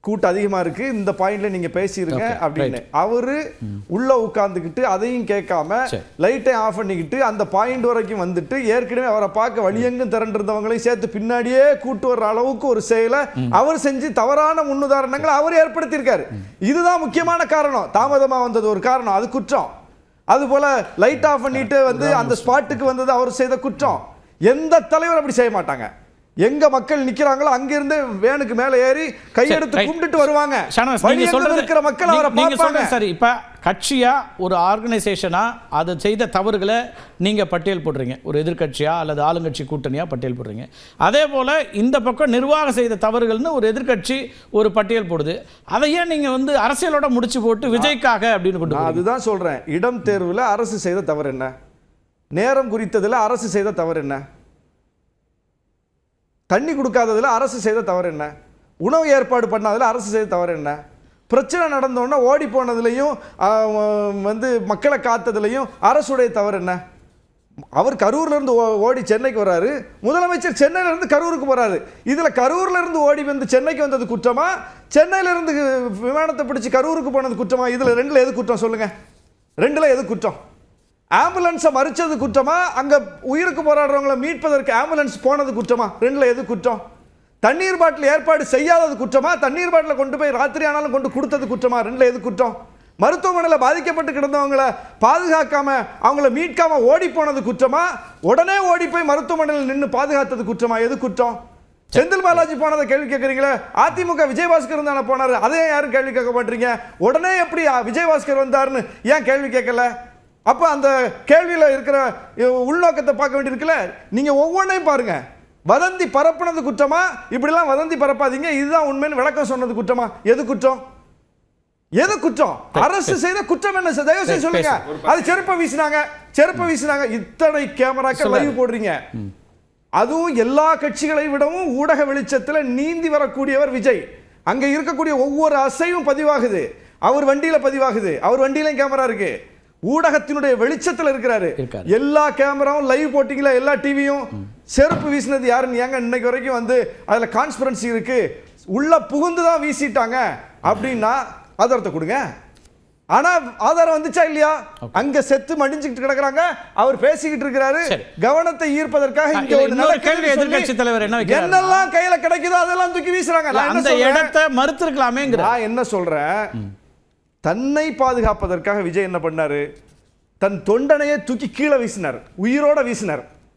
கூட்டம் அதிகமா இருக்கு. இந்த பாயிண்ட்ல நீங்க பேசிருங்க Okay, அப்படின்னு. அவரு உள்ள உட்கார்ந்துக்கிட்டு அதையும் கேட்காம. லைட்டை ஆஃப் பண்ணிக்கிட்டு அந்த பாயிண்ட் வரைக்கும் வந்துட்டு ஏற்கனவே அவரை பார்க்க வழியெங்கும் திரண்டிருந்தவங்களையும் சேர்த்து பின்னாடியே கூட்டு வர்ற அளவுக்கு ஒரு செயலை அவர் செஞ்சு தவறான முன்னுதாரணங்களை அவர் ஏற்படுத்தியிருக்காரு. இதுதான் முக்கியமான காரணம். தாமதமா வந்தது ஒரு காரணம். அது குற்றம். அது போல லைட் ஆஃப் பண்ணிட்டு வந்து அந்த ஸ்பாட்டுக்கு வந்தது அவர் செய்த குற்றம். எந்த தலைவர் அப்படி செய்ய மாட்டாங்க? எங்க மக்கள் நிக்கிறாங்களோ அங்கிருந்து வேனுக்கு மேல ஏறி கையெடுத்து. கும்பிட்டுட்டு வருவாங்க. இருக்கிற மக்கள் அவரை பார்ப்பாங்க. சரி. இப்ப கட்சியா ஒரு ஆர்கனைசேஷனா அது செய்த தவறுகளை நீங்க பட்டியல் போடுறீங்க. ஒரு எதிர்க்கட்சியா அல்லது ஆளுங்கட்சி கூட்டணியா பட்டியல் போடுறீங்க. அதே போல இந்த பக்கம் நிர்வாகம் செய்த தவறுகள்னு ஒரு எதிர்க்கட்சி ஒரு பட்டியல் போடுது. அதை ஏன் நீங்க வந்து அரசியலோட முடிச்சு போட்டு விஜய்க்காக அப்படின்னு கொண்டு? அதுதான் சொல்றேன். இடம் தேர்வுல அரசு செய்த தவறு என்ன? நேரம் குறித்ததுல அரசு செய்த தவறு என்ன? தண்ணி கொடுக்காததில் அரசு செய்த தவறு என்ன? உணவு ஏற்பாடு பண்ணாதில் அரசு செய்த தவறு என்ன? பிரச்சனை நடந்தோடனே ஓடி போனதுலையும் வந்து மக்களை காத்ததுலையும் அரசுடைய தவறு என்ன? அவர் கரூர்லேருந்து ஓ- ஓடி சென்னைக்கு வர்றாரு. முதலமைச்சர் சென்னையிலேருந்து கரூருக்கு போகிறாரு இதில் கரூர்லேருந்து ஓடி வந்து சென்னைக்கு வந்தது குற்றமா? சென்னையிலேருந்து விமானத்தை பிடிச்சி கரூருக்கு போனது குற்றமா? இதில் ரெண்டில் எது குற்றம் சொல்லுங்கள் ரெண்டில் எது குற்றம்? ஆம்புலன்ஸை மறிச்சது குற்றமா? அங்கே உயிருக்கு போராடுறவங்கள மீட்பதற்கு ஆம்புலன்ஸ் போனது குற்றமா? ரெண்டில் எது குற்றம்? தண்ணீர் பாட்டில் ஏற்பாடு செய்யாதது குற்றமா? தண்ணீர் பாட்டில் கொண்டு போய் ராத்திரி ஆனாலும் கொண்டு கொடுத்தது குற்றமா? ரெண்டில் எது குற்றம்? மருத்துவமனையில் பாதிக்கப்பட்டு கிடந்தவங்கள பாதுகாக்காம அவங்கள மீட்காம ஓடி போனது குற்றமா? உடனே ஓடி போய் மருத்துவமனையில் நின்று பாதுகாத்தது குற்றமா? எது குற்றம்? செந்தில் பாலாஜி போனதை கேள்வி கேட்குறீங்களே? அதிமுக விஜயபாஸ்கர் தானே போனார்? அதையும் யாரும் கேள்வி கேட்க மாட்டீங்க உடனே எப்படி விஜயபாஸ்கர் வந்தாருன்னு ஏன் கேள்வி கேட்கல? அப்போ அந்த கேள்வியில் இருக்கிற உள்நோக்கத்தை பார்க்க வேண்டியிருக்குல்ல? நீங்க ஒவ்வொன்றையும் பாருங்க. வதந்தி பரப்புனது குற்றமா? இப்படிலாம் வதந்தி பரப்பாதீங்க. இதுதான் உண்மைன்னு விளக்கம் சொன்னது குற்றமா? எது குற்றம்? எது குற்றம்? அரசு செய்த குற்றம் என்ன? தயவு செய்து சொல்லுங்க. அது செருப்பை வீசினாங்க. செருப்பை வீசினாங்க. இத்தனை கேமராக்கள் லைவ் போடுறீங்க. அதுவும் எல்லா கட்சிகளை விடவும் ஊடக வெளிச்சத்துல நீந்தி வரக்கூடியவர் விஜய். அங்க இருக்கக்கூடிய ஒவ்வொரு அசைவும் பதிவாகுது. அவர் வண்டியில பதிவாகுது. அவர் வண்டியிலும் கேமரா இருக்கு. ஊடகத்தினுடைய வெளிச்சத்துல இருக்கிறாரு. எல்லா கேமராவும் லைவ் போட்டிங்களா எல்லா டிவியும் செருப்பு வீசினது யாருன்னு ஏங்க இன்னைக்கு வரைக்கும் வந்து அதுல கான்ஸ்பிரன்சி இருக்கு. உள்ள புகுந்து தான் வீசிட்டாங்க அப்படின்னா ஆதாரத்தை கொடுங்க. ஆனா ஆதாரம் வந்துச்சா இல்லையா? அங்க செத்து மடிஞ்சுக்கிட்டு கிடக்குறாங்க. அவர் பேசிக்கிட்டு இருக்கிறாரு. கவனத்தை ஈர்ப்பதற்காக இங்க ஒரு நடக்குதுன்னு கேள்வி சொல்லி எதிர்க்கட்சி தலைவர் என்ன என்னெல்லாம் கையில கிடைக்குதோ அதெல்லாம் தூக்கி வீசுறாங்க. அந்த? இடத்தை மறுத்திருக்கலாமேங்கிற நான் என்ன சொல்றேன்? தன்னை பாதுகாப்பதற்காக விஜய் என்ன பண்ணார்? தன் தொண்டனையே தூக்கி கீழே வீசினார். உயிரோட வீசினார்.